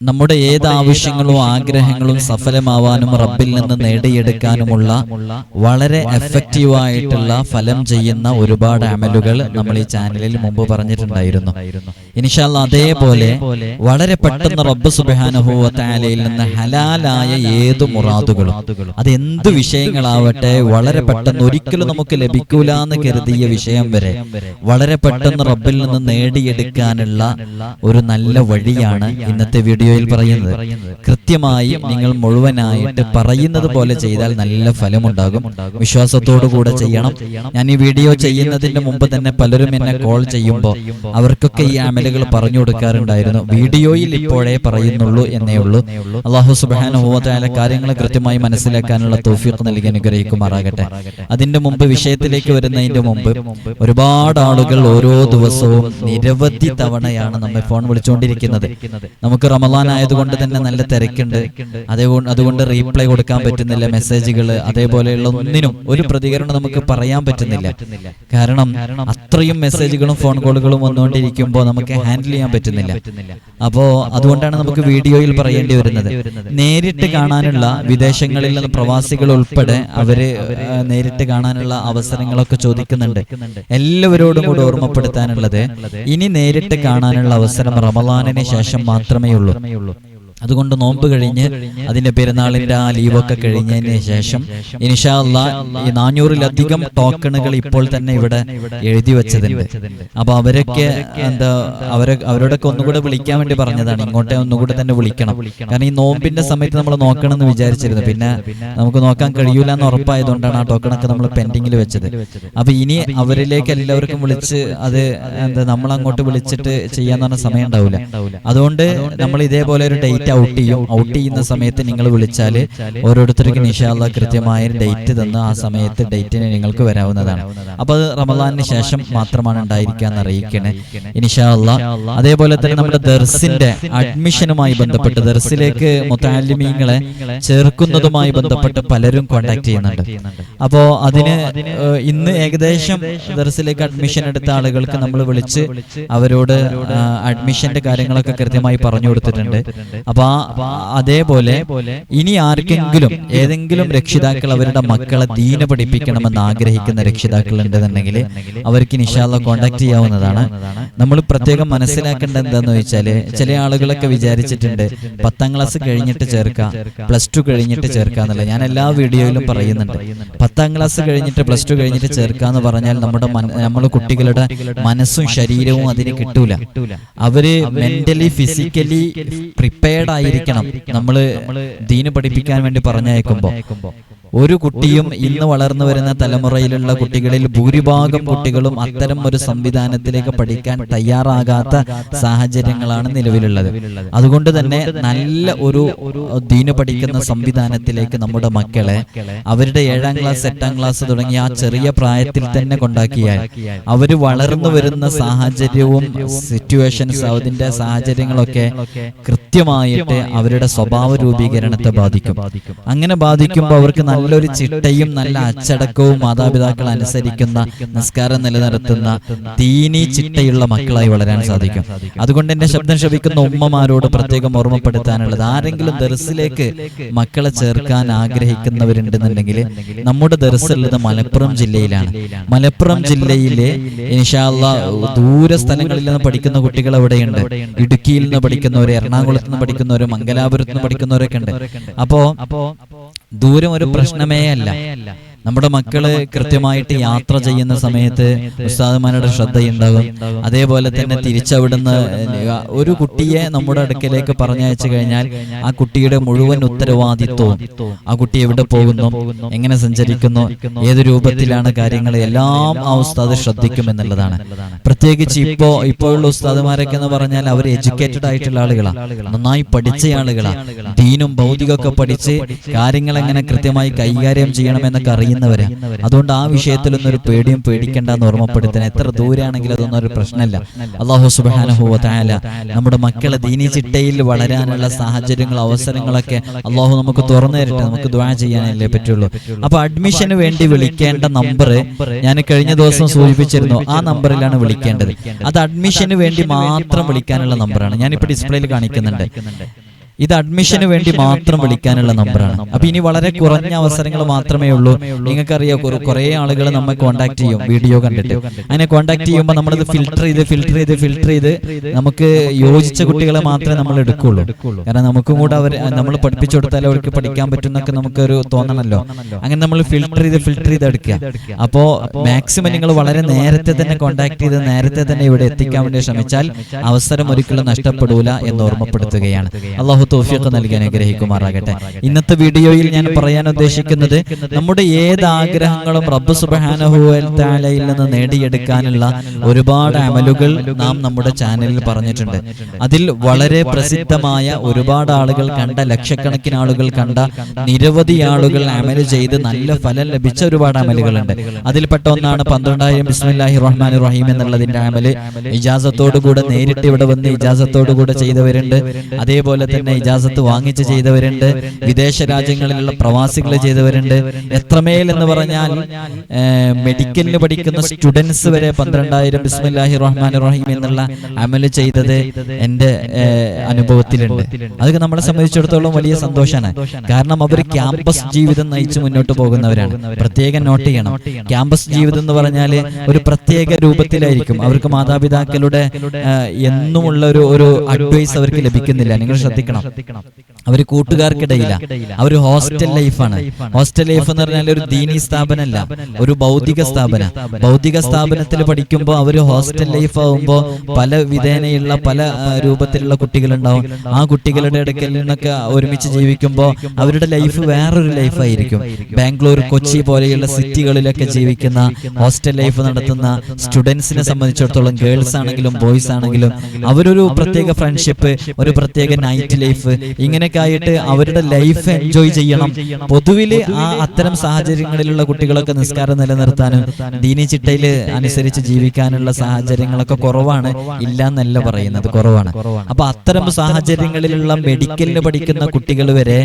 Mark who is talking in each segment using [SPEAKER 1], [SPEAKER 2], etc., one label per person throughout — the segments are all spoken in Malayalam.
[SPEAKER 1] നമ്മുടെ ഏത് ആവശ്യങ്ങളും ആഗ്രഹങ്ങളും സഫലമാവാനും റബ്ബിൽ നിന്ന് നേടിയെടുക്കാനുമുള്ള വളരെ എഫക്റ്റീവായിട്ടുള്ള ഫലം ചെയ്യുന്ന ഒരുപാട് അമലുകൾ നമ്മൾ ഈ ചാനലിൽ മുമ്പ് പറഞ്ഞിട്ടുണ്ടായിരുന്നു. ഇനിഷാല്ല അതേപോലെ വളരെ പെട്ടെന്ന് റബ്ബ് സുബാനുഭവത്താലയിൽ നിന്ന് ഹലാലായ ഏത് മുറാദുകളും അത് എന്ത് വിഷയങ്ങളാവട്ടെ വളരെ പെട്ടെന്ന് ഒരിക്കലും നമുക്ക് ലഭിക്കൂല എന്ന് കരുതിയ വിഷയം വരെ വളരെ പെട്ടെന്ന് റബ്ബിൽ നിന്ന് നേടിയെടുക്കാനുള്ള ഒരു നല്ല വഴിയാണ് ഇന്നത്തെ വീഡിയോയിൽ പറയുന്നത് കൃത്യമായി നിങ്ങൾ മുഴുവനായിട്ട് പറയുന്നത് പോലെ ചെയ്താൽ നല്ല ഫലമുണ്ടാകും. വിശ്വാസത്തോടു കൂടെ ചെയ്യണം. ഞാൻ ഈ വീഡിയോ ചെയ്യുന്നതിന്റെ മുമ്പ് തന്നെ പലരും എന്നെ കോൾ ചെയ്യുമ്പോൾ അവർക്കൊക്കെ ഈ അമലുകൾ പറഞ്ഞു കൊടുക്കാറുണ്ടായിരുന്നു. വീഡിയോയിൽ ഇപ്പോഴേ പറയുന്നുള്ളൂ എന്നേ ഉള്ളൂ. അള്ളാഹു സുബാനുഭവത്തായ കാര്യങ്ങൾ കൃത്യമായി മനസ്സിലാക്കാനുള്ള തോഫിയൊക്കെ നൽകി അനുഗ്രഹിക്കുമാറാകട്ടെ. അതിന്റെ മുമ്പ് വിഷയത്തിലേക്ക് വരുന്നതിന്റെ മുമ്പ് ഒരുപാട് ആളുകൾ ഓരോ ദിവസവും നിരവധി തവണയാണ് നമ്മെ ഫോൺ വിളിച്ചുകൊണ്ടിരിക്കുന്നത് നമുക്ക് റമലാൻ ആയതുകൊണ്ട് തന്നെ നല്ല തിരക്കുണ്ട്. അതേകൊണ്ട് അതുകൊണ്ട് റീപ്ലൈ കൊടുക്കാൻ പറ്റുന്നില്ല മെസ്സേജുകൾ അതേപോലെയുള്ള ഒന്നിനും ഒരു പ്രതികരണം നമുക്ക് പറയാൻ പറ്റുന്നില്ല. കാരണം അത്രയും മെസ്സേജുകളും ഫോൺ കോളുകളും വന്നുകൊണ്ടിരിക്കുമ്പോൾ നമുക്ക് ഹാൻഡിൽ ചെയ്യാൻ പറ്റുന്നില്ല. അപ്പോ അതുകൊണ്ടാണ് നമുക്ക് വീഡിയോയിൽ പറയേണ്ടി വരുന്നത്. നേരിട്ട് കാണാനുള്ള വിദേശങ്ങളിൽ നിന്ന് പ്രവാസികൾ ഉൾപ്പെടെ അവർ നേരിട്ട് കാണാനുള്ള അവസരങ്ങളൊക്കെ ചോദിക്കുന്നുണ്ട്. എല്ലാവരോടും കൂടി ഓർമ്മപ്പെടുത്താനുള്ളത് ഇനി നേരിട്ട് കാണാനുള്ള അവസരം റമലാനിന് ശേഷം മാത്രമേ ഉള്ളൂ. മാത്രമേ അതുകൊണ്ട് നോമ്പ് കഴിഞ്ഞ് അതിന്റെ പെരുന്നാളിന്റെ ആ ലീവൊക്കെ കഴിഞ്ഞതിന് ശേഷം ഇൻഷാല്ല ഈ നാനൂറിലധികം ടോക്കണുകൾ ഇപ്പോൾ തന്നെ ഇവിടെ എഴുതി വെച്ചതുണ്ട്. അപ്പൊ അവരൊക്കെ എന്താ അവരെ അവരോടൊക്കെ ഒന്നുകൂടെ വിളിക്കാൻ വേണ്ടി പറഞ്ഞതാണ്. ഇങ്ങോട്ടേ ഒന്നുകൂടെ തന്നെ വിളിക്കണം. കാരണം ഈ നോമ്പിന്റെ സമയത്ത് നമ്മൾ നോക്കണം എന്ന് വിചാരിച്ചിരുന്നു. പിന്നെ നമുക്ക് നോക്കാൻ കഴിയൂല എന്ന് ഉറപ്പായതുകൊണ്ടാണ് ആ ടോക്കണൊക്കെ നമ്മൾ പെൻഡിങ്ങിൽ വെച്ചത്. അപ്പൊ ഇനി അവരിലേക്ക് എല്ലാവർക്കും വിളിച്ച് അത് എന്താ നമ്മൾ അങ്ങോട്ട് വിളിച്ചിട്ട് ചെയ്യാന്ന് പറഞ്ഞ സമയം ഉണ്ടാവില്ല. അതുകൊണ്ട് നമ്മൾ ഇതേപോലെ ഒരു ഡേറ്റ് ഔട്ട് ചെയ്യും ഔട്ട് ചെയ്യുന്ന സമയത്ത് നിങ്ങൾ വിളിച്ചാൽ ഓരോരുത്തർക്കും നിഷാല്ല കൃത്യമായ ഡേറ്റ് തന്ന് ആ സമയത്ത് ഡേറ്റിന് നിങ്ങൾക്ക് വരാവുന്നതാണ്. അപ്പൊ അത് റമദാനിന് ശേഷം മാത്രമാണ് ഉണ്ടായിരിക്കുക എന്ന് അറിയിക്കണേ. ഇനിഷാല്ല അതേപോലെ തന്നെ നമ്മുടെ ദർസിന്റെ അഡ്മിഷനുമായി ബന്ധപ്പെട്ട് ദർസിലേക്ക് മുത്താലിമീങ്ങളെ ചേർക്കുന്നതുമായി ബന്ധപ്പെട്ട് പലരും കോണ്ടാക്ട് ചെയ്യുന്നുണ്ട്. അപ്പോ അതിന് ഇന്ന് ഏകദേശം ദർസിലേക്ക് അഡ്മിഷൻ എടുത്ത ആളുകൾക്ക് നമ്മൾ വിളിച്ച് അവരോട് അഡ്മിഷന്റെ കാര്യങ്ങളൊക്കെ കൃത്യമായി പറഞ്ഞു കൊടുത്തിട്ടുണ്ട്. അപ്പൊ അതേപോലെ ഇനി ആർക്കെങ്കിലും ഏതെങ്കിലും രക്ഷിതാക്കൾ അവരുടെ മക്കളെ ദീന പഠിപ്പിക്കണമെന്ന് ആഗ്രഹിക്കുന്ന രക്ഷിതാക്കൾ ഉണ്ടെന്നുണ്ടെങ്കിൽ അവർക്ക് നിഷാല്ല കോണ്ടാക്ട് ചെയ്യാവുന്നതാണ്. നമ്മൾ പ്രത്യേകം മനസ്സിലാക്കേണ്ടത് എന്താന്ന് വെച്ചാൽ ചില ആളുകളൊക്കെ വിചാരിച്ചിട്ടുണ്ട് പത്താം ക്ലാസ് കഴിഞ്ഞിട്ട് ചേർക്കാം പ്ലസ് ടു കഴിഞ്ഞിട്ട് ചേർക്കാം എന്നുള്ള ഞാൻ എല്ലാ വീഡിയോയിലും പറയുന്നുണ്ട്. പത്താം ക്ലാസ് കഴിഞ്ഞിട്ട് പ്ലസ് ടു കഴിഞ്ഞിട്ട് ചേർക്കാന്ന് പറഞ്ഞാൽ നമ്മുടെ നമ്മൾ കുട്ടികളുടെ മനസ്സും ശരീരവും അതിന് കിട്ടൂല. അവർ മെന്റലി ഫിസിക്കലി പ്രിപ്പയർഡ് ആയിരിക്കണം നമ്മൾ ദീന് പഠിപ്പിക്കാൻ വേണ്ടി പറഞ്ഞയക്കുമ്പോ. ഒരു കുട്ടിയും ഇന്ന് വളർന്നു വരുന്ന തലമുറയിലുള്ള കുട്ടികളിൽ ഭൂരിഭാഗം കുട്ടികളും അത്തരം ഒരു സംവിധാനത്തിലേക്ക് പഠിക്കാൻ തയ്യാറാകാത്ത സാഹചര്യങ്ങളാണ് നിലവിലുള്ളത്. അതുകൊണ്ട് തന്നെ നല്ല ഒരു ദീന് പഠിക്കുന്ന സംവിധാനത്തിലേക്ക് നമ്മുടെ മക്കളെ അവരുടെ ഏഴാം ക്ലാസ് എട്ടാം ക്ലാസ് തുടങ്ങിയ ആ ചെറിയ പ്രായത്തിൽ തന്നെ കൊണ്ടാക്കിയാൽ അവർ വളർന്നു വരുന്ന സാഹചര്യവും സിറ്റുവേഷൻസ് അതിന്റെ സാഹചര്യങ്ങളൊക്കെ കൃത്യമായിട്ട് അവരുടെ സ്വഭാവ രൂപീകരണത്തെ ബാധിക്കും. അങ്ങനെ ബാധിക്കുമ്പോൾ അവർക്ക് നല്ലൊരു ചിട്ടയും നല്ല അച്ചടക്കവും മാതാപിതാക്കൾ അനുസരിക്കുന്ന നിസ്കാരം നിലനിർത്തുന്ന തീനി ചിട്ടയുള്ള മക്കളായി വളരാൻ സാധിക്കും. അതുകൊണ്ട് എന്റെ ശബ്ദം ശപിക്കുന്ന ഉമ്മമാരോട് പ്രത്യേകം ഓർമ്മപ്പെടുത്താനുള്ളത് ആരെങ്കിലും ദർസിലേക്ക് മക്കളെ ചേർക്കാൻ ആഗ്രഹിക്കുന്നവരുണ്ടെന്നുണ്ടെങ്കിൽ നമ്മുടെ ദർസ് ഉള്ളത് മലപ്പുറം ജില്ലയിലാണ്. മലപ്പുറം ജില്ലയിലെ ഇൻഷാല്ല ദൂര സ്ഥലങ്ങളിൽ നിന്ന് പഠിക്കുന്ന കുട്ടികൾ അവിടെയുണ്ട്. ഇടുക്കിയിൽ നിന്ന് പഠിക്കുന്നവർ എറണാകുളത്ത് നിന്ന് പഠിക്കുന്നവർ മംഗലാപുരത്ത് നിന്ന് പഠിക്കുന്നവരൊക്കെ ഉണ്ട്. അപ്പോ ദൂരം ഒരു പ്രശ്നമേ അല്ല നമ്മുടെ മക്കൾ കൃത്യമായിട്ട് യാത്ര ചെയ്യുന്ന സമയത്ത് ഉസ്താദുമാരുടെ ശ്രദ്ധയുണ്ടാകും. അതേപോലെ തന്നെ തിരിച്ചവിടുന്ന് ഒരു കുട്ടിയെ നമ്മുടെ അടുക്കലേക്ക് പറഞ്ഞയച്ചു കഴിഞ്ഞാൽ ആ കുട്ടിയുടെ മുഴുവൻ ഉത്തരവാദിത്വവും ആ കുട്ടി എവിടെ പോകുന്നു എങ്ങനെ സഞ്ചരിക്കുന്നു ഏത് രൂപത്തിലാണ് കാര്യങ്ങൾ എല്ലാം ആ ഉസ്താദ് ശ്രദ്ധിക്കും എന്നുള്ളതാണ്. പ്രത്യേകിച്ച് ഇപ്പോ ഇപ്പോഴുള്ള ഉസ്താദുമാരൊക്കെ എന്ന് പറഞ്ഞാൽ അവർ എഡ്യൂക്കേറ്റഡ് ആയിട്ടുള്ള ആളുകളാണ് നന്നായി പഠിച്ച ആളുകളാണ് ദീനും ഭൗതികമൊക്കെ പഠിച്ച് കാര്യങ്ങൾ എങ്ങനെ കൃത്യമായി കൈകാര്യം ചെയ്യണം ചെയ്യണമെന്നൊക്കെ അറിയുന്നവരാ അതുകൊണ്ട് ആ വിഷയത്തിലൊന്നും ഒരു പേടിയും പേടിക്കേണ്ടെന്ന് ഓർമ്മപ്പെടുത്താൻ എത്ര ദൂരാണെങ്കിലും അതൊന്നും ഒരു പ്രശ്നമല്ല. അള്ളാഹു സുബാനഹുവ തായാല നമ്മുടെ മക്കളെ ദീനി ചിട്ടയിൽ വളരാനുള്ള സാഹചര്യങ്ങൾ അവസരങ്ങളൊക്കെ അള്ളാഹു നമുക്ക് തുറന്നു തരട്ടെ. നമുക്ക് ദ്വാ ചെയ്യാനല്ലേ പറ്റുള്ളൂ. അപ്പൊ അഡ്മിഷന് വേണ്ടി വിളിക്കേണ്ട നമ്പർ ഞാൻ കഴിഞ്ഞ ദിവസം സൂചിപ്പിച്ചിരുന്നു. ആ നമ്പറിലാണ് വിളിക്കേണ്ടത്. അത് അഡ്മിഷന് വേണ്ടി മാത്രം വിളിക്കാനുള്ള നമ്പറാണ്. ഞാനിപ്പോ ഡിസ്പ്ലേയിൽ കാണിക്കുന്നുണ്ട്. ഇത് അഡ്മിഷന് വേണ്ടി മാത്രം വിളിക്കാനുള്ള നമ്പറാണ് അപ്പൊ ഇനി വളരെ കുറഞ്ഞ അവസരങ്ങൾ മാത്രമേ ഉള്ളൂ. നിങ്ങൾക്കറിയാം കുറെ- കുറെ ആളുകൾ നമ്മെ കോൺടാക്ട് ചെയ്യും വീഡിയോ കണ്ടിട്ട്. അങ്ങനെ കോൺടാക്ട് ചെയ്യുമ്പോൾ നമ്മളിത് ഫിൽട്ടർ ചെയ്ത് ഫിൽട്ടർ ചെയ്ത് ഫിൽട്ടർ ചെയ്ത് നമുക്ക് യോജിച്ച കുട്ടികളെ മാത്രമേ നമ്മൾ എടുക്കുള്ളൂ. കാരണം നമുക്കും കൂടെ അവർ നമ്മൾ പഠിപ്പിച്ചു കൊടുത്താൽ അവർക്ക് പഠിക്കാൻ പറ്റുന്നൊക്കെ നമുക്കൊരു തോന്നണല്ലോ. അങ്ങനെ നമ്മൾ ഫിൽട്ടർ ചെയ്ത് ഫിൽട്ടർ ചെയ്ത് എടുക്കുക. അപ്പോൾ മാക്സിമം നിങ്ങൾ വളരെ നേരത്തെ തന്നെ കോൺടാക്ട് ചെയ്ത് നേരത്തെ തന്നെ ഇവിടെ എത്തിക്കാൻ വേണ്ടി ശ്രമിച്ചാൽ അവസരം ഒരിക്കലും നഷ്ടപ്പെടൂല എന്ന് ഓർമ്മപ്പെടുത്തുകയാണ് അള്ളാഹു തോഫിയൊക്കെ നൽകി അനുഗ്രഹിക്കുമാറാകട്ടെ. ഇന്നത്തെ വീഡിയോയിൽ ഞാൻ പറയാൻ ഉദ്ദേശിക്കുന്നത് നമ്മുടെ ഏത് ആഗ്രഹങ്ങളും റബ്ബ് സുബാനഹുലയിൽ നിന്ന് നേടിയെടുക്കാനുള്ള ഒരുപാട് അമലുകൾ നാം നമ്മുടെ ചാനലിൽ പറഞ്ഞിട്ടുണ്ട്. അതിൽ വളരെ പ്രസിദ്ധമായ ഒരുപാട് ആളുകൾ കണ്ട ലക്ഷക്കണക്കിന് ആളുകൾ കണ്ട നിരവധി ആളുകൾ അമൽ ചെയ്ത് നല്ല ഫലം ലഭിച്ച ഒരുപാട് അമലുകളുണ്ട്. അതിൽപ്പെട്ട ഒന്നാണ് പന്ത്രണ്ടായിരം ബിസ്മില്ലാഹി റഹ്മാൻ റഹീം എന്നുള്ളതിന്റെ അമൽ ഇജാസത്തോടുകൂടെ നേരിട്ട് ഇവിടെ വന്ന് ഇജാസത്തോടുകൂടെ ചെയ്തവരുണ്ട്. അതേപോലെ തന്നെ ഇജാസത്ത് വാങ്ങിച്ച് ചെയ്തവരുണ്ട് വിദേശ രാജ്യങ്ങളിലുള്ള പ്രവാസികൾ ചെയ്തവരുണ്ട്. എത്രമേൽ എന്ന് പറഞ്ഞാൽ മെഡിക്കലിന് പഠിക്കുന്ന സ്റ്റുഡൻസ് വരെ പന്ത്രണ്ടായിരം ബിസ്മില്ലാഹി റഹ്മാൻ റഹീം എന്നുള്ള അമൽ ചെയ്തത് എന്റെ അനുഭവത്തിലുണ്ട്. അതൊക്കെ നമ്മളെ സംബന്ധിച്ചിടത്തോളം വലിയ സന്തോഷമാണ് കാരണം അവർ ക്യാമ്പസ് ജീവിതം നയിച്ച് മുന്നോട്ട് പോകുന്നവരാണ്. പ്രത്യേകം നോട്ട് ചെയ്യണം. ക്യാമ്പസ് ജീവിതം എന്ന് പറഞ്ഞാൽ ഒരു പ്രത്യേക രൂപത്തിലായിരിക്കും. അവർക്ക് മാതാപിതാക്കളുടെ എന്നുമുള്ള ഒരു ഒരു അഡ്വൈസ് അവർക്ക് ലഭിക്കുന്നില്ല. നിങ്ങൾ ശ്രദ്ധിക്കണം അവർ കൂട്ടുകാർക്കിടയില്ല അവർ ഹോസ്റ്റൽ ലൈഫാണ് ഹോസ്റ്റൽ ലൈഫ് എന്ന് പറഞ്ഞാൽ ഒരു ദീനി സ്ഥാപനമല്ല ഒരു ഭൗതിക സ്ഥാപന. ഭൗതിക സ്ഥാപനത്തിൽ പഠിക്കുമ്പോൾ അവർ ഹോസ്റ്റൽ ലൈഫ് ആവുമ്പോൾ പല വിധേനയുള്ള പല രൂപത്തിലുള്ള കുട്ടികളുണ്ടാവും. ആ കുട്ടികളുടെ ഇടയ്ക്കൽ നിന്നൊക്കെ ഒരുമിച്ച് ജീവിക്കുമ്പോൾ അവരുടെ ലൈഫ് വേറൊരു ലൈഫായിരിക്കും ബാംഗ്ലൂർ കൊച്ചി പോലെയുള്ള സിറ്റികളിലൊക്കെ ജീവിക്കുന്ന ഹോസ്റ്റൽ ലൈഫ് നടത്തുന്ന സ്റ്റുഡൻസിനെ സംബന്ധിച്ചിടത്തോളം ഗേൾസ് ആണെങ്കിലും ബോയ്സ് ആണെങ്കിലും അവരൊരു പ്രത്യേക ഫ്രണ്ട്ഷിപ്പ് ഒരു പ്രത്യേക നൈറ്റ് ലൈഫ് ഇങ്ങനെയൊക്കെ ആയിട്ട് അവരുടെ ലൈഫ് എൻജോയ് ചെയ്യണം. പൊതുവിൽ ആ അത്തരം സാഹചര്യങ്ങളിലുള്ള കുട്ടികളൊക്കെ നിസ്കാരം നിലനിർത്താനും ദീനി ചിട്ടയിൽ അനുസരിച്ച് ജീവിക്കാനുള്ള സാഹചര്യങ്ങളൊക്കെ കുറവാണ്. ഇല്ല എന്നല്ല പറയുന്നത് കുറവാണ്. അപ്പൊ അത്തരം സാഹചര്യങ്ങളിലുള്ള മെഡിക്കലിന് പഠിക്കുന്ന കുട്ടികൾ വരെ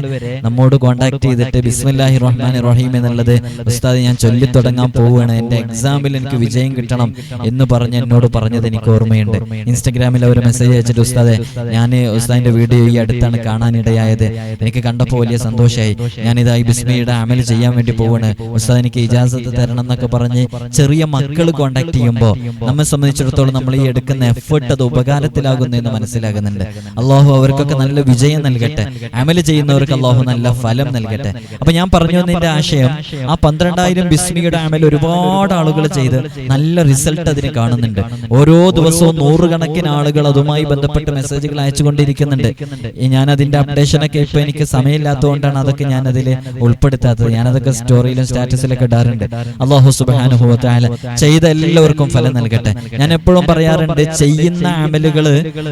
[SPEAKER 1] നമ്മോട് കോണ്ടാക്ട് ചെയ്തിട്ട് ബിസ്മില്ലാഹി റഹ്മാൻ റഹീം എന്നുള്ളത് ഉസ്താദ് ഞാൻ ചൊല്ലി തുടങ്ങാൻ പോവുകയാണ് എന്റെ എക്സാമിൽ എനിക്ക് വിജയം കിട്ടണം എന്ന് പറഞ്ഞ് എന്നോട് പറഞ്ഞത് എനിക്ക് ഓർമ്മയുണ്ട്. ഇൻസ്റ്റഗ്രാമിൽ അവർ മെസ്സേജ് അയച്ചിട്ട് ഉസ്താദെ ഞാൻ ഉസ്താദിന്റെ വീഡിയോ ഈ അടുത്താണ് കാണാനിടയായത്. എനിക്ക് കണ്ടപ്പോൾ വലിയ സന്തോഷമായി. ഞാനിതാ ഈ ബിസ്മിയുടെ അമൽ ചെയ്യാൻ വേണ്ടി പോവാണ്. ഉസ്താദ് എനിക്ക് ഇജാസത്ത് തരണം എന്നൊക്കെ പറഞ്ഞ് ചെറിയ മക്കൾ കോണ്ടാക്ട് ചെയ്യുമ്പോൾ നമ്മെ സംബന്ധിച്ചിടത്തോളം നമ്മൾ ഈ എടുക്കുന്ന എഫേർട്ട് അത് ഉപകാരത്തിലാകുന്നു എന്ന് മനസ്സിലാകുന്നുണ്ട്. അള്ളാഹു അവർക്കൊക്കെ നല്ല വിജയം നൽകട്ടെ. അമൽ ചെയ്യുന്നവർക്ക് അള്ളാഹു നല്ല ഫലം നൽകട്ടെ. അപ്പൊ ഞാൻ പറഞ്ഞു വന്നതിന്റെ ആശയം ആ പന്ത്രണ്ടായിരം ബിസ്മിയുടെ അമൽ ഒരുപാട് ആളുകൾ ചെയ്ത് നല്ല റിസൾട്ട് അതിന് കാണുന്നുണ്ട്. ഓരോ ദിവസവും നൂറുകണക്കിന് ആളുകൾ അതുമായി ബന്ധപ്പെട്ട് മെസ്സേജുകൾ അയച്ചുകൊണ്ടിരിക്കുന്നുണ്ട്. ഞാൻ അതിന്റെ അപ്ഡേഷനൊക്കെ ഇപ്പൊ എനിക്ക് സമയമില്ലാത്തതുകൊണ്ടാണ് അതൊക്കെ ഞാൻ അതിൽ ഉൾപ്പെടുത്താത്തത്. ഞാൻ അതൊക്കെ സ്റ്റോറിയിലും സ്റ്റാറ്റസിലൊക്കെ ഇടാറുണ്ട്. അള്ളാഹു സുബാനുഭവത്തായ ചെയ്ത എല്ലാവർക്കും ഫലം നൽകട്ടെ. ഞാൻ എപ്പോഴും പറയാറുണ്ട് ചെയ്യുന്ന അമലുകൾ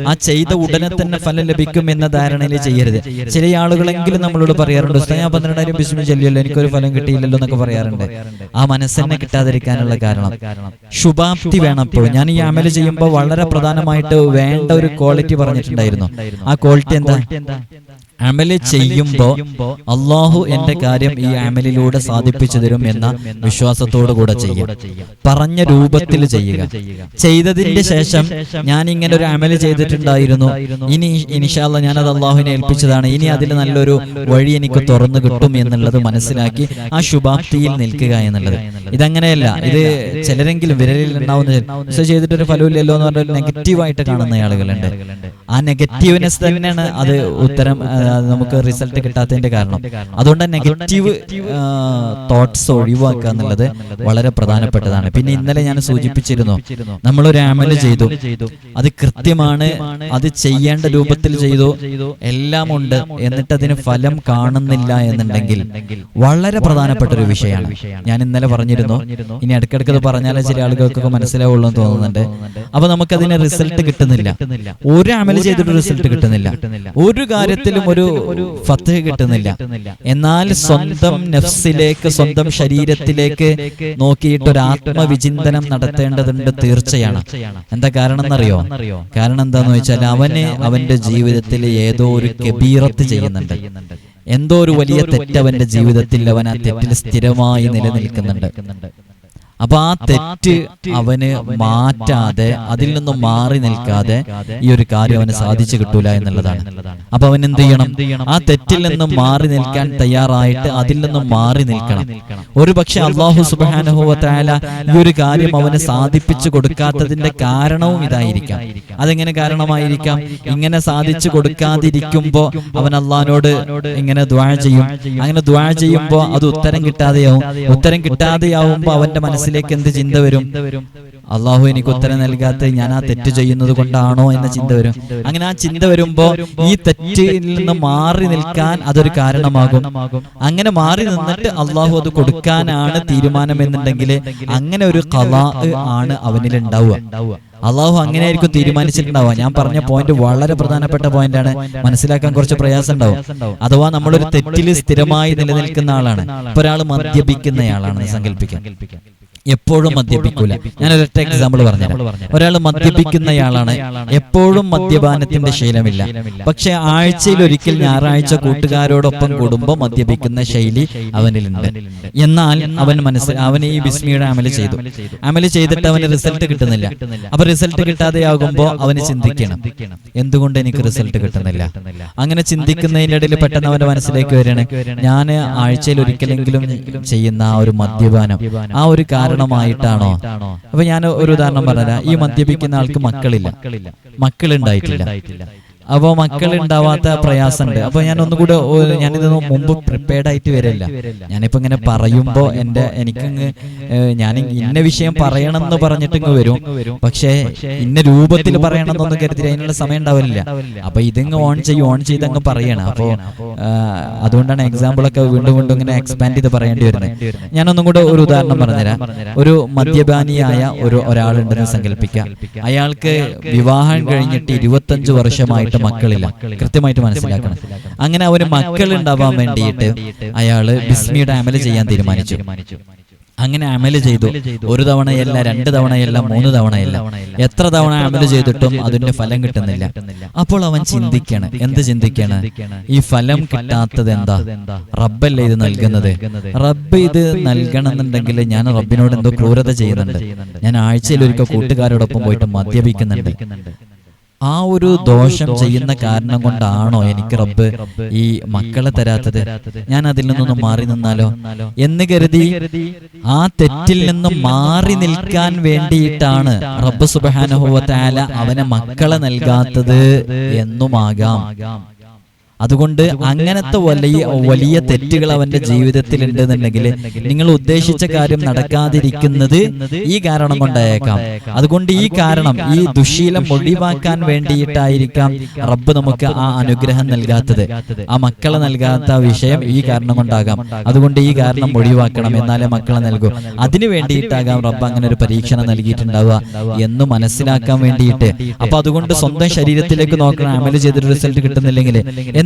[SPEAKER 1] ആ ചെയ്ത ഉടനെ തന്നെ ഫലം ലഭിക്കും എന്ന ധാരണയിൽ ചെയ്യരുത്. ചില ആളുകളെങ്കിലും നമ്മളോട് പറയാറുണ്ട് "ഉസ്താദ്, ഞാൻ പന്ത്രണ്ടായിരം ബിസ്മി ചൊല്ലിയല്ലോ. എനിക്കൊരു ഫലം കിട്ടിയില്ലല്ലോ എന്നൊക്കെ പറയാറുണ്ട്. ആ മനസ്സിനെ കിട്ടാതിരിക്കാനുള്ള കാരണം. ശുഭാപ്തി വേണം എപ്പോഴും ഞാൻ ഈ അമൽ ചെയ്യുമ്പോൾ വളരെ പ്രധാനമായിട്ട് വേണ്ട ഒരു ക്വാളിറ്റി പറഞ്ഞിട്ടുണ്ടായിരുന്നു. ആ ക്വാളിറ്റി എന്താ 变蛋 അമൽ ചെയ്യുമ്പോ അള്ളാഹു എന്റെ കാര്യം ഈ അമലിലൂടെ സാധിപ്പിച്ചു തരും എന്ന വിശ്വാസത്തോടു കൂടെ ചെയ്യുക. പറഞ്ഞ രൂപത്തിൽ ചെയ്യുക. ചെയ്തതിന്റെ ശേഷം ഞാൻ ഇങ്ങനെ ഒരു അമൽ ചെയ്തിട്ടുണ്ടായിരുന്നു. ഇനി ഇനിഷാല്ല ഞാൻ അത് അള്ളാഹുവിനെ ഏൽപ്പിച്ചതാണ്. ഇനി അതിൽ നല്ലൊരു വഴി എനിക്ക് തുറന്നു കിട്ടും എന്നുള്ളത് മനസ്സിലാക്കി ആ ശുഭാപ്തിയിൽ നിൽക്കുക എന്നുള്ളത്. ഇതങ്ങനെയല്ല. ഇത് ചിലരെങ്കിലും വിരലിൽ ഉണ്ടാവുന്ന ചെയ്തിട്ടൊരു ഫലമില്ലല്ലോ എന്ന് പറഞ്ഞ നെഗറ്റീവായിട്ട് കാണുന്ന ആളുകളുണ്ട്. ആ നെഗറ്റീവ്നെസ് തന്നെയാണ് അത് ഉത്തരം നമുക്ക് റിസൾട്ട് കിട്ടാത്തതിന്റെ കാരണം. അതുകൊണ്ട് നെഗറ്റീവ് തോട്ട്സ് ഒഴിവാക്കുക എന്നുള്ളത് വളരെ പ്രധാനപ്പെട്ടതാണ്. പിന്നെ ഇന്നലെ ഞാൻ സൂചിപ്പിച്ചിരുന്നു നമ്മളൊരു ആമൽ ചെയ്തു. അത് കൃത്യമാണ് അത് ചെയ്യേണ്ട രൂപത്തിൽ ചെയ്തു. എല്ലാം ഉണ്ട്. എന്നിട്ട് അതിന് ഫലം കാണുന്നില്ല എന്നുണ്ടെങ്കിൽ വളരെ പ്രധാനപ്പെട്ട ഒരു വിഷയമാണ്. ഞാൻ ഇന്നലെ പറഞ്ഞിരുന്നു. ഇനി ഇടയ്ക്കിടയ്ക്ക് അത് പറഞ്ഞാലേ ചില ആളുകൾക്കൊക്കെ മനസ്സിലാവുള്ളൂ എന്ന് തോന്നുന്നുണ്ട്. അപ്പൊ നമുക്കതിന് റിസൾട്ട് കിട്ടുന്നില്ല. ഒരു അമൽ ചെയ്തിട്ട് റിസൾട്ട് കിട്ടുന്നില്ല. ഒരു കാര്യത്തിലും ഒരു ഫത്ത് കിട്ടുന്നില്ല. എന്നാൽ സ്വന്തം നഫ്സിലേക്ക് സ്വന്തം ശരീരത്തിലേക്ക് നോക്കിയിട്ട് ഒരു ആത്മവിചിന്തനം നടത്തേണ്ടതുണ്ട് തീർച്ചയാണ്. എന്താ കാരണം എന്നറിയോ? കാരണം എന്താന്ന് വെച്ചാൽ അവന് അവന്റെ ജീവിതത്തിൽ ഏതോ ഒരു കബീറത്ത് ചെയ്യുന്നുണ്ട്. എന്തോ ഒരു വലിയ തെറ്റ് അവന്റെ ജീവിതത്തിൽ അവൻ ആ തെറ്റിൽ സ്ഥിരമായി നിലനിൽക്കുന്നുണ്ട്. അപ്പൊ ആ തെറ്റ് അവന് മാറ്റാതെ അതിൽ നിന്നും മാറി നിൽക്കാതെ ഈ ഒരു കാര്യം അവന് സാധിച്ചു കിട്ടൂല എന്നുള്ളതാണ്. അപ്പൊ അവൻ എന്ത് ചെയ്യണം? ആ തെറ്റിൽ നിന്നും മാറി നിൽക്കാൻ തയ്യാറായിട്ട് അതിൽ നിന്നും മാറി നിൽക്കണം. ഒരു പക്ഷെ അള്ളാഹു സുബാനുഭവത്തായാല ഈ ഒരു കാര്യം അവന് സാധിപ്പിച്ചു കൊടുക്കാത്തതിന്റെ കാരണവും ഇതായിരിക്കാം. അതെങ്ങനെ കാരണമായിരിക്കാം? ഇങ്ങനെ സാധിച്ചു കൊടുക്കാതിരിക്കുമ്പോ അവൻ അള്ളഹാനോട് ഇങ്ങനെ ദ്വാഴ ചെയ്യും. അങ്ങനെ ദ്വാഴ ചെയ്യുമ്പോ അത് ഉത്തരം കിട്ടാതെയാവും. ഉത്തരം കിട്ടാതെയാവുമ്പോ അവന്റെ മനസ്സിലേക്ക് എന്ത് ചിന്ത വരും? അള്ളാഹു എനിക്ക് ഉത്തരം നൽകാത്ത ഞാൻ ആ തെറ്റ് ചെയ്യുന്നത് കൊണ്ടാണോ എന്ന ചിന്ത വരും. അങ്ങനെ ആ ചിന്ത വരുമ്പോ ഈ തെറ്റിൽ നിന്ന് മാറി നിൽക്കാൻ അതൊരു കാരണമാകും. അങ്ങനെ മാറി നിന്നിട്ട് അള്ളാഹു അത് കൊടുക്കാനാണ് തീരുമാനം എന്നുണ്ടെങ്കിൽ അങ്ങനെ ഒരു കലാ ആണ് അവനിൽ ഉണ്ടാവുക. അള്ളാഹു അങ്ങനെ ആയിരിക്കും തീരുമാനിച്ചിട്ടുണ്ടാവുക. ഞാൻ പറഞ്ഞ പോയിന്റ് വളരെ പ്രധാനപ്പെട്ട പോയിന്റ് ആണ്. മനസ്സിലാക്കാൻ കുറച്ച് പ്രയാസം ഉണ്ടാവും അഥവാ നമ്മളൊരു തെറ്റിൽ സ്ഥിരമായി നിലനിൽക്കുന്ന ആളാണ്. ഒരാൾ മദ്യപിക്കുന്നയാളാണെന്ന് സങ്കല്പിക്കാം. എപ്പോഴും മദ്യപിക്കൂല. ഞാൻ ഒരൊറ്റ എക്സാമ്പിൾ പറഞ്ഞുതരാം. ഒരാൾ മദ്യപിക്കുന്നയാളാണ്. എപ്പോഴും മദ്യപാനത്തിന്റെ ശീലമില്ല. പക്ഷെ ആഴ്ചയിൽ ഒരിക്കൽ ഞായറാഴ്ച കൂട്ടുകാരോടൊപ്പം കൂടുമ്പോൾ മദ്യപിക്കുന്ന ശൈലി അവനിലുണ്ട്. എന്നാൽ അവൻ മനസ്സ് അവൻ ഈ ബിസ്മിയുടെ അമൽ ചെയ്തു. അമൽ ചെയ്തിട്ട് അവന് റിസൾട്ട് കിട്ടുന്നില്ല. അപ്പൊ റിസൾട്ട് കിട്ടാതെയാകുമ്പോ അവന് ചിന്തിക്കണം. എന്തുകൊണ്ട് എനിക്ക് റിസൾട്ട് കിട്ടുന്നില്ല? അങ്ങനെ ചിന്തിക്കുന്നതിന്റെ ഇടയിൽ പെട്ടെന്ന് അവന്റെ മനസ്സിലേക്ക് വരികയാണ്. ഞാൻ ആഴ്ചയിൽ ഒരിക്കലെങ്കിലും ചെയ്യുന്ന ആ ഒരു മദ്യപാനം. ആ ഒരു കാരണമായിട്ടാണോ? അപ്പൊ ഞാൻ ഒരു ഉദാഹരണം പറഞ്ഞുതരാം. ഈ മദ്യപിക്കുന്ന ആൾക്ക് മക്കളില്ല. മക്കളുണ്ടായിട്ടില്ല അപ്പോ മക്കൾ ഉണ്ടാവാത്ത പ്രയാസമുണ്ട്. അപ്പോൾ ഞാൻ ഒന്നുകൂടെ ഞാൻ ഞാനിത് മുമ്പ് പ്രിപ്പയർഡ് ആയിട്ട് വരില്ല. ഞാനിപ്പോ ഇങ്ങനെ പറയുമ്പോ എന്റെ എനിക്കിങ്ങ് ഏഹ്, ഞാൻ ഇന്ന വിഷയം പറയണം എന്ന് പറഞ്ഞിട്ട് ഇങ്ങ് വരും. പക്ഷേ ഇന്ന രൂപത്തിൽ പറയണം എന്നൊന്നും കരുതി അതിനുള്ള സമയം ഉണ്ടാവില്ല. അപ്പൊ ഇതിങ്ങ് ഓൺ ചെയ്യും ഓൺ ചെയ്ത് അങ്ങ് പറയണം. അപ്പോൾ അതുകൊണ്ടാണ് എക്സാമ്പിൾ ഒക്കെ വീണ്ടും വീണ്ടും ഇങ്ങനെ എക്സ്പാൻഡ് ചെയ്ത് പറയേണ്ടി വരുന്നത്. ഞാനൊന്നും കൂടെ ഒരു ഉദാഹരണം പറഞ്ഞുതരാം. ഒരു മദ്യപാനിയായ ഒരു ഒരാളുണ്ടെന്ന് സങ്കല്പിക്കാം. അയാൾക്ക് വിവാഹം കഴിഞ്ഞിട്ട് ഇരുപത്തഞ്ച് വർഷമായിട്ട് മക്കളില്ല. കൃത്യമായിട്ട് മനസ്സിലാക്കണം. അങ്ങനെ അവന് മക്കൾ ഉണ്ടാവാൻ വേണ്ടിയിട്ട് അയാൾ ബിസ്മിയുടെ അമൽ ചെയ്യാൻ തീരുമാനിച്ചു. അങ്ങനെ അമൽ ചെയ്തു. ഒരു തവണയല്ല രണ്ട് തവണയല്ല മൂന്ന് തവണയല്ല. എത്ര തവണ അമൽ ചെയ്തിട്ടും അതിന്റെ ഫലം കിട്ടുന്നില്ല. അപ്പോൾ അവൻ ചിന്തിക്കാണ്. എന്ത് ചിന്തിക്കാണ്. ഈ ഫലം കിട്ടാത്തത് എന്താ? റബ്ബല്ലേ ഇത് നൽകുന്നത്? റബ്ബ് ഇത് നൽകണമെന്നുണ്ടെങ്കിൽ ഞാൻ റബ്ബിനോട് എന്തോ ക്രൂരത ചെയ്യുന്നുണ്ട്. ഞാൻ ആഴ്ചയിൽ ഒരിക്കൽ കൂട്ടുകാരോടൊപ്പം പോയിട്ട് മദ്യപിക്കുന്നുണ്ട്. ആ ഒരു ദോഷം ചെയ്യുന്ന കാരണം കൊണ്ടാണോ എനിക്ക് റബ്ബ് ഈ മക്കളെ തരാത്തത്? ഞാൻ അതിൽ നിന്നൊന്നും മാറി നിന്നാലോ? എന്ന് കരുതി ആ തെറ്റിൽ നിന്നും മാറി നിൽക്കാൻ വേണ്ടിയിട്ടാണ് റബ്ബ് സുബാനുഭവത്താല അവനെ മക്കളെ നൽകാത്തത് എന്നുമാകാം. അതുകൊണ്ട് അങ്ങനത്തെ വലിയ വലിയ തെറ്റുകൾ അവന്റെ ജീവിതത്തിൽ ഉണ്ടെന്നുണ്ടെങ്കിൽ നിങ്ങൾ ഉദ്ദേശിച്ച കാര്യം നടക്കാതിരിക്കുന്നത് ഈ കാരണം കൊണ്ടായേക്കാം. അതുകൊണ്ട് ഈ കാരണം ഈ ദുശീലം ഒഴിവാക്കാൻ വേണ്ടിയിട്ടായിരിക്കാം റബ്ബ് നമുക്ക് ആ അനുഗ്രഹം നൽകാത്തത്. ആ മക്കളെ നൽകാത്ത വിഷയം ഈ കാരണം കൊണ്ടാകാം. അതുകൊണ്ട് ഈ കാരണം ഒഴിവാക്കണം. എന്നാലേ മക്കളെ നൽകൂ. അതിനു വേണ്ടിയിട്ടാകാം റബ്ബ് അങ്ങനെ ഒരു പരീക്ഷണം നൽകിയിട്ടുണ്ടാവുക എന്ന് മനസ്സിലാക്കാൻ വേണ്ടിയിട്ട്. അപ്പൊ അതുകൊണ്ട് സ്വന്തം ശരീരത്തിലേക്ക് നോക്കണം. അമൽ ചെയ്തൊരു റിസൾട്ട് കിട്ടുന്നില്ലെങ്കിൽ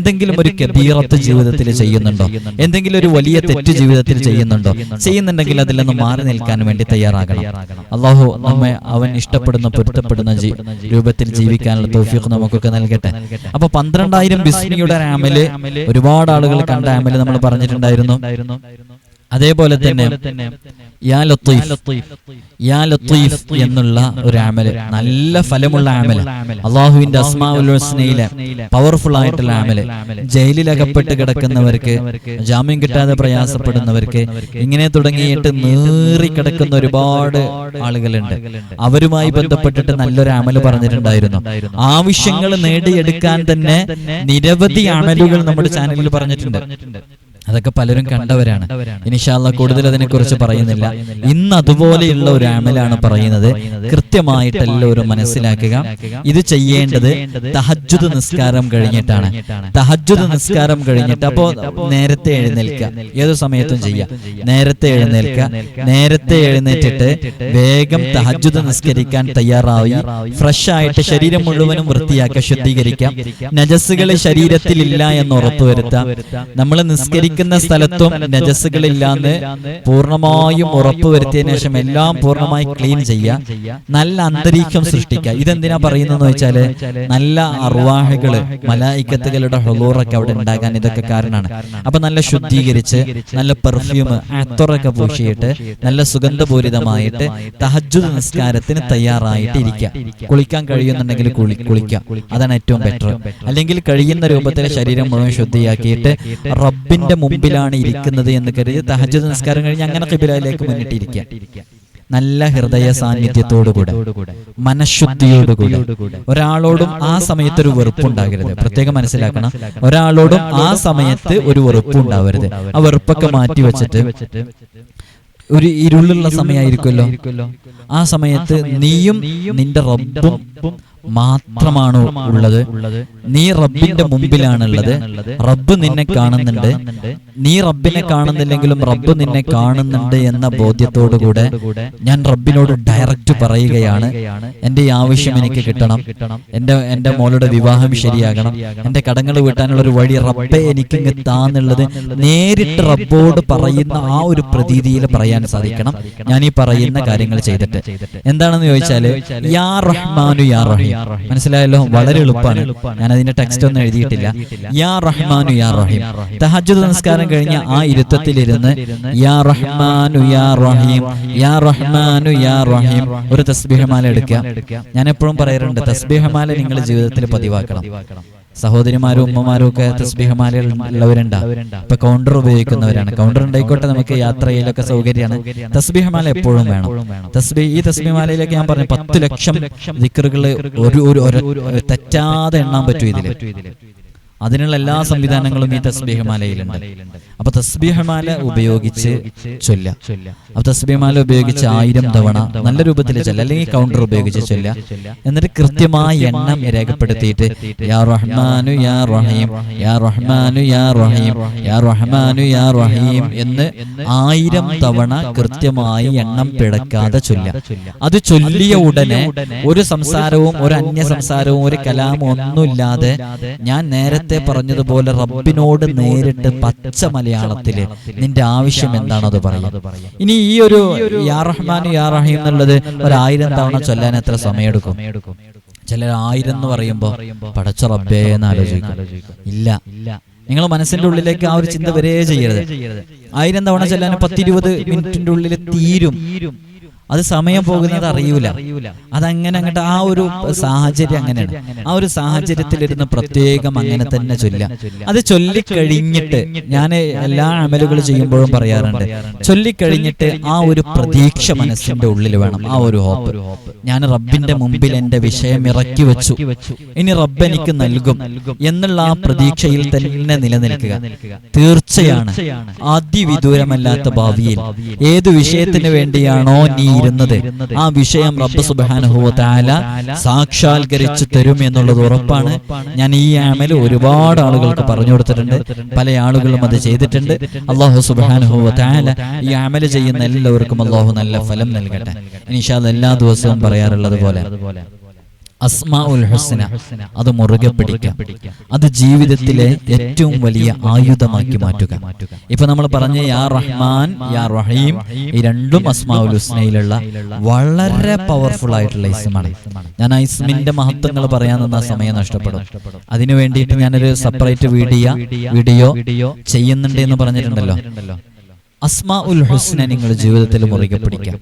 [SPEAKER 1] എന്തെങ്കിലും ഒരു കബീറത്ത് ജീവിതത്തിൽ ചെയ്യുന്നുണ്ടോ? എന്തെങ്കിലും ഒരു വലിയ തെറ്റ് ജീവിതത്തിൽ ചെയ്യുന്നുണ്ടോ? ചെയ്യുന്നുണ്ടെങ്കിൽ അതിൽ നിന്ന് മാറി നിൽക്കാൻ വേണ്ടി തയ്യാറാകണം. അള്ളാഹു നമ്മെ അവൻ ഇഷ്ടപ്പെടുന്ന പൊരുത്തപ്പെടുന്ന രൂപത്തിൽ ജീവിക്കാനുള്ള തോഫിയൊക്കെ നമുക്കൊക്കെ നൽകട്ടെ. അപ്പൊ പന്ത്രണ്ടായിരം ബിസ്മിയുടെ ആമൽ ഒരുപാട് ആളുകൾ കണ്ട ആമൽ നമ്മൾ പറഞ്ഞിട്ടുണ്ടായിരുന്നു. അതേപോലെ തന്നെ യാ ലത്തീഫ്. യാ ലത്തീഫ്. എന്നുള്ള ഒരു ആമൽ നല്ല ഫലമുള്ള ആമൽ അള്ളാഹുവിന്റെ അസ്മാഉൽ ഹുസ്നയിലെ പവർഫുൾ ആയിട്ടുള്ള ആമൽ ജയിലിൽ അകപ്പെട്ട് കിടക്കുന്നവർക്ക് ജാമ്യം കിട്ടാതെ പ്രയാസപ്പെടുന്നവർക്ക് ഇങ്ങനെ തുടങ്ങിയിട്ട് നീറി കിടക്കുന്ന ഒരുപാട് ആളുകളുണ്ട്. അവരുമായി ബന്ധപ്പെട്ടിട്ട് നല്ലൊരു ആമൽ പറഞ്ഞിട്ടുണ്ടായിരുന്നു. ആവശ്യങ്ങൾ നേടിയെടുക്കാൻ തന്നെ നിരവധി അമലുകൾ നമ്മുടെ ചാനലിൽ പറഞ്ഞിട്ടുണ്ട്. അതൊക്കെ പലരും കണ്ടവരാണ്. ഇനിഷാല്ല കൂടുതൽ അതിനെക്കുറിച്ച് പറയുന്നില്ല. ഇന്ന് അതുപോലെയുള്ള ഒരു അമലാണ് പറയുന്നത്. കൃത്യമായിട്ട് എല്ലാവരും മനസ്സിലാക്കുക. ഇത് ചെയ്യേണ്ടത് തഹജ്ജുദ് നിസ്കാരം കഴിഞ്ഞിട്ടാണ്. തഹജ്ജുദ് നിസ്കാരം കഴിഞ്ഞിട്ട് അപ്പോ നേരത്തെ എഴുന്നേൽക്കുക. ഏത് സമയത്തും ചെയ്യാം. നേരത്തെ എഴുന്നേൽക്കുക. നേരത്തെ എഴുന്നേറ്റിട്ട് വേഗം തഹജ്ജുദ് നിസ്കരിക്കാൻ തയ്യാറായി. ഫ്രഷ് ആയിട്ട് ശരീരം മുഴുവനും വൃത്തിയാക്കുക ശുദ്ധീകരിക്കാം. നജസ്സുകൾ ശരീരത്തിൽ ഇല്ല എന്ന് ഉറപ്പുവരുത്താം നമ്മൾ നിസ്കരിക്കുന്ന നിസ്കരിക്കുന്ന സ്ഥലത്തും നജസ്സുകളില്ലാന്ന് പൂർണമായും ഉറപ്പ് വരുത്തിയതിനു ശേഷം എല്ലാം പൂർണമായി ക്ലീൻ ചെയ്യുക. നല്ല അന്തരീക്ഷം സൃഷ്ടിക്കുക. ഇതെന്തിനാ പറയുന്നതെന്ന് വെച്ചാൽ നല്ല അർവാഹകൾ മലായിക്കത്തുകളുടെ ഹൊലൂറൊക്കെ അവിടെ ഉണ്ടാകാൻ ഇതൊക്കെ കാരണമാണ്. അപ്പൊ നല്ല ശുദ്ധീകരിച്ച് നല്ല പെർഫ്യൂം അത്തറൊക്കെ പൂശിയിട്ട് നല്ല സുഗന്ധപൂരിതമായിട്ട് തഹജുദ് നിസ്കാരത്തിന് തയ്യാറായിട്ട് ഇരിക്കുക. കുളിക്കാൻ കഴിയുന്നുണ്ടെങ്കിൽ കുളി കുളിക്കുക. അതാണ് ഏറ്റവും ബെറ്റർ അല്ലെങ്കിൽ കഴിയുന്ന രൂപത്തിൽ ശരീരം മുഴുവൻ ശുദ്ധിയാക്കിയിട്ട് റബ്ബിന്റെ മുമ്പിലാണ് ഇരിക്കുന്നത് എന്ന് കരുതി തഹജ് നിസ്കാരം കഴിഞ്ഞ് അങ്ങനെ കിബിലയിലേക്ക് മുന്നിട്ടിരിക്കുക. നല്ല ഹൃദയ സാന്നിധ്യത്തോടുകൂടെ മനഃശുദ്ധിയോടുകൂടെ ഒരാളോടും ആ സമയത്ത് ഒരു വെറുപ്പുണ്ടാകരുത് പ്രത്യേകം മനസ്സിലാക്കണം. ഒരാളോടും ആ സമയത്ത് ഒരു വെറുപ്പുണ്ടാവരുത് ആ വെറുപ്പൊക്കെ മാറ്റി വെച്ചിട്ട് ഒരു ഇരുളുള്ള സമയമായിരിക്കുമല്ലോ. ആ സമയത്ത് നീയും നിന്റെ റബ്ബും മാത്രമാണ് ഉള്ളത്? നീ റബ്ബിന്റെ മുമ്പിലാണുള്ളത്. റബ്ബ് നിന്നെ കാണുന്നുണ്ട്. നീ റബ്ബിനെ കാണുന്നില്ലെങ്കിലും റബ്ബ് നിന്നെ കാണുന്നുണ്ട് എന്ന ബോധ്യത്തോടുകൂടെ ഞാൻ റബ്ബിനോട് ഡയറക്റ്റ് പറയുകയാണ്. എന്റെ ഈ ആവശ്യം എനിക്ക് കിട്ടണം. എന്റെ എന്റെ മോളുടെ വിവാഹം ശരിയാകണം. എന്റെ കടങ്ങൾ വീട്ടാനുള്ള ഒരു വഴി റബ്ബെ എനിക്ക് താന്നുള്ളത് നേരിട്ട് റബ്ബോട് പറയുന്ന ആ ഒരു പ്രതീതിയിൽ പറയാൻ സാധിക്കണം. ഞാൻ ഈ പറയുന്ന കാര്യങ്ങൾ ചെയ്തിട്ട്. എന്താണെന്ന് ചോദിച്ചാൽ യാ റഹ്മാനു യാ റഹീം. മനസ്സിലായല്ലോ? വളരെ എളുപ്പമാണ് ഞാൻ അതിന്റെ ടെക്സ്റ്റ് ഒന്നും എഴുതിയിട്ടില്ല. യാ റഹ്മാനു യാ റഹീം. തഹജ്ജുദ് നമസ്കാരം കഴിഞ്ഞ ആ ഇരുത്തത്തിലിരുന്ന് യാ റഹ്മാനു യാ റഹീം. യാ റഹ്മാനു യാ റഹീം. ഒരു തസ്ബീഹമാല എടുക്കുക. ഞാൻ എപ്പോഴും പറയാറുണ്ട് തസ്ബീഹമാല നിങ്ങളുടെ ജീവിതത്തിൽ പതിവാക്കണം. സഹോദരിമാരും ഉമ്മമാരും ഒക്കെ തസ്ബിഹമാലകൾ ഉള്ളവരുണ്ട. ഇപ്പൊ കൗണ്ടർ ഉപയോഗിക്കുന്നവരാണ്. കൗണ്ടർ ഉണ്ടായിക്കോട്ടെ നമുക്ക് യാത്രയിലൊക്കെ സൗകര്യമാണ്. തസ്ബിഹമാല എപ്പോഴും വേണം. തസ്ബി ഈ തസ്ബീഹമാലയിലേക്ക് ഞാൻ പറഞ്ഞു പത്ത് ലക്ഷം ദിക്കറുകൾ ഒരു ഒരു ഒരു തെറ്റാതെ എണ്ണാൻ പറ്റും ഇതിൽ. അതിനുള്ള എല്ലാ സംവിധാനങ്ങളും ഈ തസ്ബീഹമാലയിലുണ്ട്. അപ്പൊ തസ്ബീഹമാല ഉപയോഗിച്ച് ചൊല്ല. അപ്പൊ തസ്ബീഹമാല ഉപയോഗിച്ച് ആയിരം തവണ നല്ല രൂപത്തിൽ ചൊല്ല. അല്ലെങ്കിൽ കൗണ്ടർ ഉപയോഗിച്ച് ചൊല്ല. എന്നിട്ട് കൃത്യമായ എണ്ണം രേഖപ്പെടുത്തിയിട്ട് യാ റഹ്മാനു യാ റഹീം യാ റഹ്മാനു യാ റഹീം യാ റഹ്മാനു യാ റഹീം എന്ന് ആയിരം തവണ കൃത്യമായി എണ്ണം പിടക്കാതെ ചൊല്ല. അത് ചൊല്ലിയ ഉടനെ ഒരു സംസാരവും ഒരു അന്യ സംസാരവും ഒരു കലാമൊന്നുമില്ലാതെ ഞാൻ നേരത്തെ പറഞ്ഞതുപോലെ റബ്ബിനോട് നേരിട്ട് പച്ച മലയാളത്തിൽ നിന്റെ ആവശ്യം എന്താണത് പറയുന്നത് പറയാം. ഇനി ഈ ഒരു യാ റഹ്മാൻ യാ റഹീം എന്നുള്ളത് ഒരായിരം തവണ ചൊല്ലാൻ എത്ര സമയമെടുക്കും? ചിലർ ആയിരം എന്ന് പറയുമ്പോ പടച്ച റബ്ബേ എന്ന് ആലോചിക്കും. ഇല്ല. നിങ്ങൾ മനസ്സിന്റെ ഉള്ളിലേക്ക് ആ ഒരു ചിന്ത വരേ ചെയ്യരുത്. ആയിരം തവണ ചെല്ലാൻ പത്തിരുപത് മിനിറ്റിന്റെ ഉള്ളിൽ തീരും. അത് സമയം പോകുന്നത് അറിയൂല. അതങ്ങനെ അങ്ങോട്ട് ആ ഒരു സാഹചര്യം അങ്ങനെയാണ്. ആ ഒരു സാഹചര്യത്തിലിരുന്ന് പ്രത്യേകം അങ്ങനെ തന്നെ ചൊല്ല. അത് ചൊല്ലിക്കഴിഞ്ഞിട്ട് ഞാൻ എല്ലാ അമലുകൾ ചെയ്യുമ്പോഴും പറയാറുണ്ട്. ചൊല്ലിക്കഴിഞ്ഞിട്ട് ആ ഒരു പ്രതീക്ഷ മനസ്സിന്റെ ഉള്ളിൽ വേണം. ആ ഒരു ഹോപ്പ്. ഞാൻ റബ്ബിന്റെ മുമ്പിൽ എന്റെ വിഷയം ഇറക്കി വെച്ചു. ഇനി റബ്ബ് എനിക്ക് നൽകും എന്നുള്ള ആ പ്രതീക്ഷയിൽ തന്നെ നിലനിൽക്കുക. തീർച്ചയാണ്. അതിവിദൂരമല്ലാത്ത ഭാവിയിൽ. ഏത് വിഷയത്തിന് വേണ്ടിയാണോ നീ ഇരുന്നത് ആ വിഷയം റബ്ബ് സുബാനുഭവത്താല സാക്ഷാത്കരിച്ചു തരും എന്നുള്ളത് ഉറപ്പാണ്. ഞാൻ ഈ ആമൽ ഒരുപാട് ആളുകൾക്ക് പറഞ്ഞു കൊടുത്തിട്ടുണ്ട്. പല ആളുകളും അത് ചെയ്തിട്ടുണ്ട്. അള്ളാഹു സുബാനുഭവത്താല ഈ ആമൽ ചെയ്യുന്ന എല്ലാവർക്കും അള്ളാഹു നല്ല ഫലം നൽകട്ടെ. ഇനിഷാദ് എല്ലാ ദിവസവും പറയാറുള്ളത് പോലെ. അസ്മാ ഉൽ ഹുസ്ന. അത് മുറുകെ പിടിക്കാം. അത് ജീവിതത്തിലെ ഏറ്റവും വലിയ ആയുധമാക്കി മാറ്റുക. ഇപ്പൊ നമ്മൾ പറഞ്ഞ യാ റഹ്മാൻ യാ റഹീം ഈ രണ്ടും അസ്മാഉൽ ഹുസ്നയിലുള്ള വളരെ പവർഫുൾ ആയിട്ടുള്ള ഇസ്മാണ് ഞാൻ ആ ഇസ്മിന്റെ മഹത്വങ്ങൾ പറയാൻ നിന്ന സമയം നഷ്ടപ്പെടും. അതിനു വേണ്ടിയിട്ട് ഞാനൊരു സെപ്പറേറ്റ് വീഡിയോ വീഡിയോ ചെയ്യുന്നുണ്ട് എന്ന് പറഞ്ഞിട്ടുണ്ടല്ലോ. അസ്മാ ഉൽ ഹുസ്ന നിങ്ങൾ ജീവിതത്തിൽ മുറുകെ പിടിക്കാം.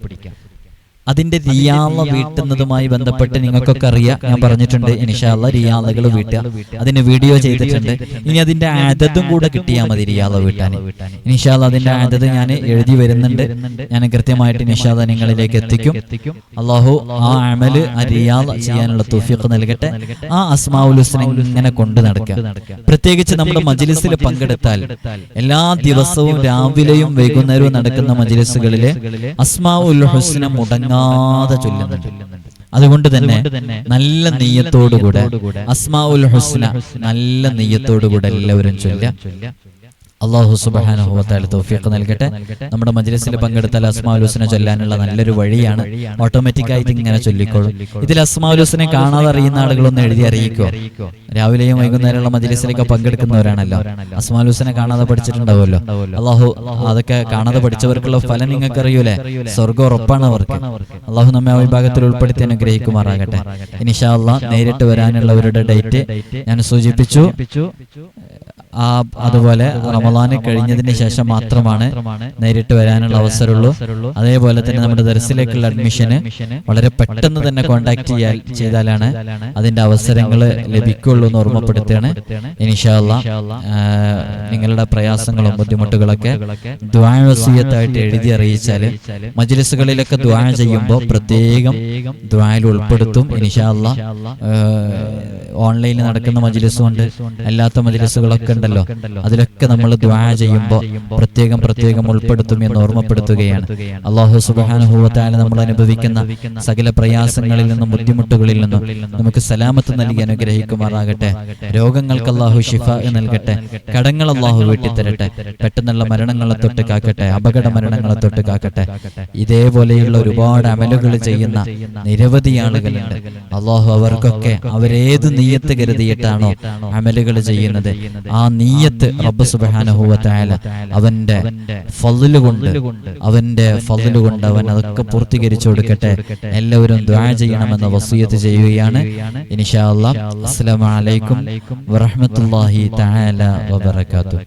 [SPEAKER 1] അതിന്റെ റിയാള വീട്ടുന്നതുമായി ബന്ധപ്പെട്ട് നിങ്ങൾക്കൊക്കെ അറിയാം. ഞാൻ പറഞ്ഞിട്ടുണ്ട്. ഇനിഷാള്ള റിയാളകൾ വീട്ടുക. അതിന് വീഡിയോ ചെയ്തിട്ടുണ്ട്. ഇനി അതിന്റെ അതതും കൂടെ കിട്ടിയാൽ മതി റിയാള വീട്ടാൻ ഇനിഷാള്ള അതിന്റെ അതത് ഞാൻ എഴുതി വരുന്നുണ്ട്. ഞാൻ കൃത്യമായിട്ട് നിഷാദ നിങ്ങളിലേക്ക് എത്തിക്കും. അള്ളാഹു ആ അമൽ ആ റിയാള ചെയ്യാനുള്ള തുഫിയൊക്കെ നൽകട്ടെ. ആ അസ്മാഉൽ ഹുസ്ന ഇങ്ങനെ കൊണ്ടു നടക്കുക. പ്രത്യേകിച്ച് നമ്മുടെ മജിലിസിൽ പങ്കെടുത്താൽ എല്ലാ ദിവസവും രാവിലെയും വൈകുന്നേരവും നടക്കുന്ന മജ്ലിസുകളിലെ അസ്മാവുൽ ഹുസ്നം ഹുസ്ന മുടങ്ങാതെ ചൊല്ലുന്നുണ്ട്. അതുകൊണ്ട് തന്നെ നല്ല നെയ്യത്തോടുകൂടെ അസ്മാ ഉൽ ഹുസ്ന നല്ല നെയ്യത്തോടുകൂടെ എല്ലാവരും ചൊല്ല അള്ളാഹു സുബാനുഭവത്താൽ തോഫിയൊക്കെ നൽകട്ടെ. നമ്മുടെ മജ്ലിസിൽ പങ്കെടുത്താൽ അസ്മാലുസിനെ ചൊല്ലാനുള്ള നല്ലൊരു വഴിയാണ് ഓട്ടോമാറ്റിക് ആയിട്ട് ഇങ്ങനെ ചൊല്ലിക്കോളും. ഇതിൽ അസ്മാലുസിനെ കാണാതെ അറിയുന്ന ആളുകളൊന്ന് എഴുതി അറിയിക്കോ? രാവിലെയും വൈകുന്നേരമുള്ള മജ്ലിസിലൊക്കെ പങ്കെടുക്കുന്നവരാണല്ലോ. അസ്മാലുസിനെ കാണാതെ പഠിച്ചിട്ടുണ്ടാവുമല്ലോ. അള്ളാഹു അതൊക്കെ കാണാതെ പഠിച്ചവർക്കുള്ള ഫലം നിങ്ങൾക്ക് അറിയൂലേ സ്വർഗം ഉറപ്പാണ് അവർക്ക്. അള്ളാഹു നമ്മെ ആ വിഭാഗത്തിൽ ഉൾപ്പെടുത്തി അനുഗ്രഹിക്കുമാറാകട്ടെ ഇനിഷാ അള്ളാഹ് നേരിട്ട് വരാനുള്ളവരുടെ ഡേറ്റ് ഞാൻ സൂചിപ്പിച്ചു. ആ അതുപോലെ റമദാന് കഴിഞ്ഞതിന് ശേഷം മാത്രമാണ് നേരിട്ട് വരാനുള്ള അവസരമുള്ളൂ. അതേപോലെ തന്നെ നമ്മുടെ ദർസിലേക്കുള്ള അഡ്മിഷന് വളരെ പെട്ടെന്ന് തന്നെ കോണ്ടാക്ട് ചെയ്യാൻ ചെയ്താലാണ് അതിന്റെ അവസരങ്ങൾ ലഭിക്കുള്ളൂ എന്ന് ഓർമ്മപ്പെടുത്തുകയാണ്. ഇനിഷാല്ല നിങ്ങളുടെ പ്രയാസങ്ങളും ബുദ്ധിമുട്ടുകളൊക്കെ ദ്വാഴസീയത്തായിട്ട് എഴുതി അറിയിച്ചാൽ മജ്ലിസുകളിലൊക്കെ ദ്വാഴ ചെയ്യുമ്പോൾ പ്രത്യേകം ദ്വായിൽ ഉൾപ്പെടുത്തും. ഇനിഷാല്ല ഓൺലൈനിൽ നടക്കുന്ന മജ്ലിസും അല്ലാത്ത മജ്ലിസുകളൊക്കെ ഉണ്ടല്ലോ. അതിലൊക്കെ നമ്മൾ ദ്വാ ചെയ്യുമ്പോൾ പ്രത്യേകം പ്രത്യേകം ഉൾപ്പെടുത്തും എന്ന് ഓർമ്മപ്പെടുത്തുകയാണ്. അള്ളാഹു സുബാനുഭവത്തായ നമ്മൾ അനുഭവിക്കുന്ന സകല പ്രയാസങ്ങളിൽ നിന്നും ബുദ്ധിമുട്ടുകളിൽ നിന്നും നമുക്ക് സലാമത്ത് നൽകി അനുഗ്രഹിക്കുമാറാകട്ടെ. രോഗങ്ങൾക്ക് അള്ളാഹു ഷിഫ നൽകട്ടെ. കടങ്ങൾ അള്ളാഹു വീട്ടിത്തരട്ടെ. പെട്ടെന്നുള്ള മരണങ്ങളെ തൊട്ട് കാക്കട്ടെ. അപകട മരണങ്ങളെ തൊട്ട് കാക്കട്ടെ. ഇതേപോലെയുള്ള ഒരുപാട് അമലുകൾ ചെയ്യുന്ന നിരവധി ആളുകളുണ്ട്. അള്ളാഹു അവർക്കൊക്കെ അവരേത് നീയത്ത് കരുതിയിട്ടാണോ അമലുകൾ ചെയ്യുന്നത്? ആ നീയത്ത് റബ്ബ് സുബാനുഭവത്തായാല അവന്റെ ഫضൽ കൊണ്ട് അവന്റെ ഫضൽ കൊണ്ട് അവൻ അതൊക്കെ പൂർത്തീകരിച്ചു കൊടുക്കട്ടെ. എല്ലാവരും ദ്വാ ചെയ്യണമെന്ന് വസീയത്ത് ചെയ്യുകയാണ്. ഇൻഷാ അല്ലാ അസ്സലാമു അലൈക്കും വറഹ്മത്തുള്ളാഹി തആല വബറകാതുഹു.